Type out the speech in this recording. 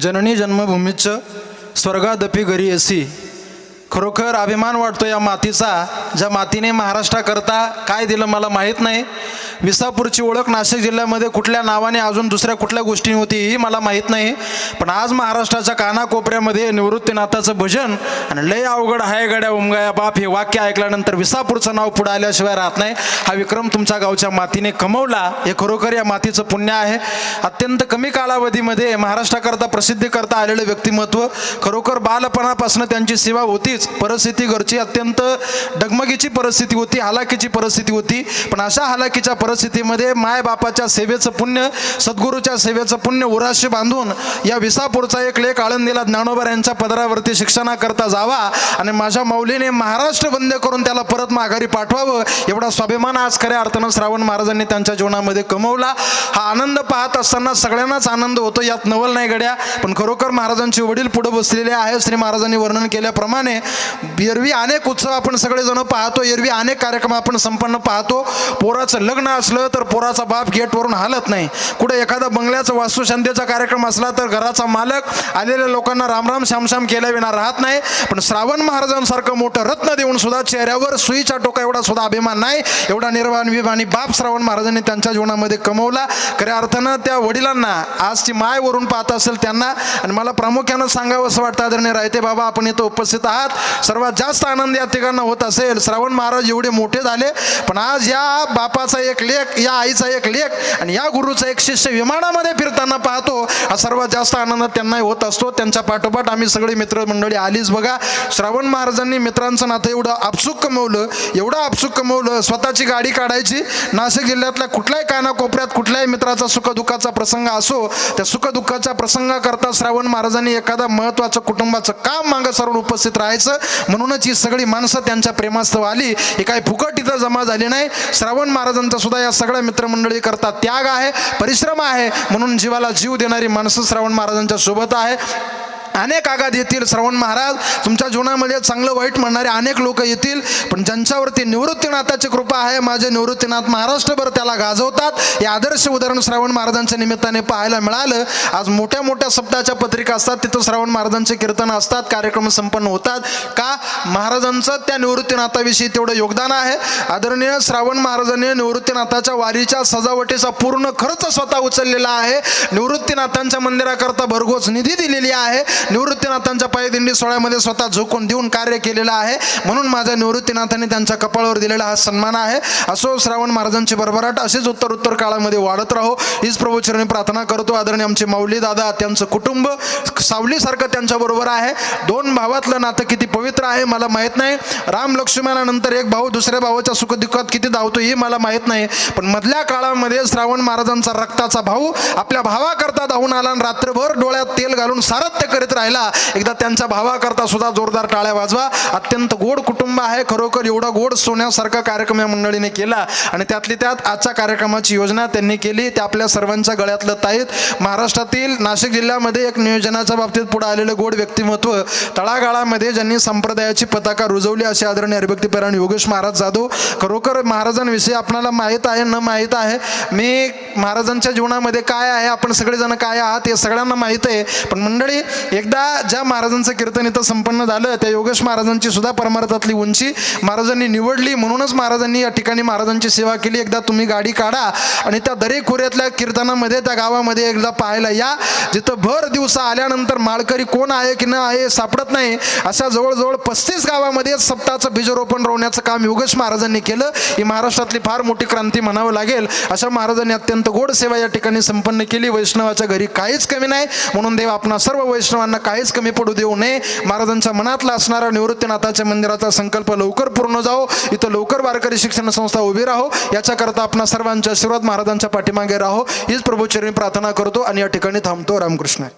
जननी जन्मभूमीच स्वर्गादपी घरी असी खरोखर अभिमान वाटतो या मातीचा. ज्या मातीने महाराष्ट्राकरता काय दिलं मला माहीत नाही. विसापूरची ओळख नाशिक जिल्ह्यामध्ये कुठल्या नावाने अजून दुसऱ्या कुठल्या गोष्टी होती ही मला माहीत नाही. पण आज महाराष्ट्राच्या कानाकोपऱ्यामध्ये निवृत्तीनाथाचं भजन आणि लय अवघड हाय गड्या उमगाया बाप हे वाक्य ऐकल्यानंतर विसापूरचं नाव पुढे आल्याशिवाय राहत नाही. हा विक्रम तुमच्या गावच्या मातीने कमवला. हे खरोखर या मातीचं पुण्य आहे. अत्यंत कमी कालावधीमध्ये महाराष्ट्राकरता प्रसिद्धी करता आलेलं व्यक्तिमत्व खरोखर बालपणापासून त्यांची सेवा होतीच. परिस्थिती घरची अत्यंत डगमगीची परिस्थिती होती हालाकीची परिस्थिती होती. पण अशा हालाकीच्या परिस्थितीमध्ये मायबापाच्या सेवेचं पुण्य सद्गुरूच्या सेवेचं पुण्य उराशी बांधून या विसापूरचा एक लेख आळंदीला ज्ञानोबर यांच्या पदरावरती शिक्षणाकरता जावा आणि माझ्या माऊलीने महाराष्ट्र बंद करून त्याला परत माघारी पाठवावं एवढा स्वाभिमान आज खऱ्या अर्थानं श्रावण महाराजांनी त्यांच्या जीवनामध्ये कमवला. हा आनंद पाहत असताना सगळ्यांनाच आनंद होतो यात नवल नाही गड्या पण खरोखर महाराजांचे वडील पुढे बसलेले आहे श्री महाराजांनी वर्णन केल्याप्रमाणे. एरवी अनेक उत्सव आपण सगळेजण पाहतो एरवी अनेक कार्यक्रम आपण संपन्न पाहतो. पोराचं लग्न असलं तर पोराचा बाप गेटवरून हालत नाही. कुठे एखादा बंगल्याचा वास्तुशांतीचा कार्यक्रम असला तर घराचा मालक आलेल्या लोकांना रामराम श्यामश्याम केल्या विना राहत नाही. पण श्रावण महाराजांसारखं मोठं रत्न देऊन सुद्धा चेहऱ्यावर सुईचा टोका एवढा सुद्धा अभिमान नाही. एवढा निर्वाण विमानी बाप श्रावण महाराजांनी त्यांच्या जीवनामध्ये कमवला. खऱ्या अर्थानं त्या वडिलांना आजची मायवरून पाहत असेल त्यांना. आणि मला प्रामुख्यानं सांगावं असं वाटतं आदरणीय राहते बाबा आपण इथं उपस्थित आहात. सर्वात जास्त आनंद या ठिकाणी होत असेल. श्रावण महाराज एवढे मोठे झाले. पण आज या बापाचा एक लेख या आईचा एक लेख आणि या गुरुचा एक शिष्य विमानामध्ये फिरताना पाहतो. हा सर्वात जास्त आनंद त्यांनाही होत असतो. त्यांच्या पाठोपाठ आम्ही सगळी मित्रमंडळी आलीच बघा. श्रावण महाराजांनी मित्रांचं नातं एवढं आपसुक कमवलं. एवढं आपसुक कमवलं. स्वतःची गाडी काढायची. नाशिक जिल्ह्यातल्या कुठल्याही कानाकोपऱ्यात कुठल्याही मित्राचा सुखदुःखाचा प्रसंग असो त्या सुखदुःखाच्या प्रसंगाकरता श्रावण महाराजांनी एखादा महत्त्वाचं कुटुंबाचं काम मागं सरून उपस्थित राहायचं. म्हणूनच ही सगळी माणसं त्यांच्या प्रेमास्तव आली. हे काही फुकट इथं जमा झाली नाही. श्रावण महाराजांचा सुद्धा या सगळ्या मित्रमंडळी करता त्याग आहे परिश्रम आहे म्हणून जीवाला जीव देणारी माणसं श्रावण महाराजांच्या सोबत आहे. अनेक आघात येतील. श्रवण महाराज तुमच्या जीवनामध्ये चांगलं वाईट म्हणणारे अनेक लोक येतील. पण ज्यांच्यावरती निवृत्तीनाथाची कृपा आहे माझे निवृत्तीनाथ महाराष्ट्रभर त्याला गाजवतात. हे आदर्श उदाहरण श्रावण महाराजांच्या निमित्ताने पाहायला मिळालं. आज मोठ्या मोठ्या शब्दाच्या पत्रिका असतात. तिथं श्रावण महाराजांचे कीर्तन असतात. कार्यक्रम संपन्न होतात. का? महाराजांचं त्या निवृत्तीनाथाविषयी तेवढं योगदान आहे. आदरणीय श्रावण महाराजांनी निवृत्तीनाथाच्या वारीच्या सजावटीचा पूर्ण खर्च स्वतः उचललेला आहे. निवृत्तीनाथांच्या मंदिराकरता भरघोस निधी दिलेली आहे. निवृत्तीनाथांच्या पायदिंडी सोहळ्यामध्ये स्वतः झोकून देऊन कार्य केलेलं आहे. म्हणून माझ्या निवृत्तीनाथांनी त्यांच्या कपाळावर दिलेला हा सन्मान आहे. असो श्रावण महाराजांची भरभराट असेच उत्तर उत्तर काळामध्ये वाढत राहो. हीच प्रभूचरणी प्रार्थना करतो. आदरणीय आमचे माऊली दादा त्यांचं कुटुंब सावलीसारखं त्यांच्याबरोबर आहे. दोन भावातलं नातं किती पवित्र आहे मला माहीत नाही. राम लक्ष्मणानंतर एक भाऊ दुसऱ्या भावाच्या सुखदुःखात किती धावतो हे मला माहीत नाही. पण मधल्या काळामध्ये श्रावण महाराजांचा रक्ताचा भाऊ आपल्या भावाकरता धावून आला आणि रात्रभर डोळ्यात तेल घालून सारथ्य करीत राहिला एकदा त्यांच्या भावाकरता सुद्धा जोरदार टाळ्या वाजवा. अत्यंत गोड कुटुंब आहे. खरोखर एवढा गोड सोन्यासारखा कार्यक्रम या मंडळीने केला. आणि त्यातली त्यात आजच्या कार्यक्रमाची योजना त्यांनी केली. ते आपल्या सर्वांच्या गळ्यातलं ताईत. महाराष्ट्रातील नाशिक जिल्ह्यामध्ये एक नियोजनाच्या बाबतीत पुढे आलेलं गोड व्यक्तिमत्व तळागाळामध्ये ज्यांनी संप्रदायाची पताका रुजवली असे आदरणीय हरिभक्तीपरायण योगेश महाराज जाधव. खरोखर महाराजांविषयी आपणाला माहीत आहे न माहीत आहे? मी महाराजांच्या जीवनामध्ये काय आहे? आपण सगळेजण काय आहात? हे सगळ्यांना माहीत आहे. पण मंडळी एक एकदा ज्या महाराजांचं कीर्तन इथं संपन्न झालं त्या योगेश महाराजांची सुद्धा परमार्थातली उंची महाराजांनी निवडली. म्हणूनच महाराजांनी या ठिकाणी महाराजांची सेवा केली. एकदा तुम्ही गाडी काढा आणि त्या दरेखोऱ्यातल्या कीर्तनामध्ये त्या गावामध्ये एकदा पाहायला या. जिथं भर दिवसा आल्यानंतर माळकरी कोण आहे की न आहे सापडत नाही अशा जवळजवळ पस्तीस गावामध्ये सप्ताहाचं बीजरोपण रोवण्याचं काम योगेश महाराजांनी केलं. ही महाराष्ट्रातली फार मोठी क्रांती म्हणावं लागेल. अशा महाराजांनी अत्यंत गोड सेवा या ठिकाणी संपन्न केली. वैष्णवाच्या घरी काहीच कमी नाही. म्हणून देव आपणा सर्व वैष्णवांना काहीच कमी पडू देऊ नये. महाराजांच्या मनातला असणारा निवृत्तीनाथाच्या मंदिराचा संकल्प लवकर पूर्ण जाओ इथं लवकर वारकरी शिक्षण संस्था उभी राहो. याच्याकरता आपणा सर्वांच्या आशीर्वाद महाराजांच्या पाठीमागे राहो. हीच प्रभूचरणी प्रार्थना करतो आणि या ठिकाणी थांबतो. रामकृष्ण.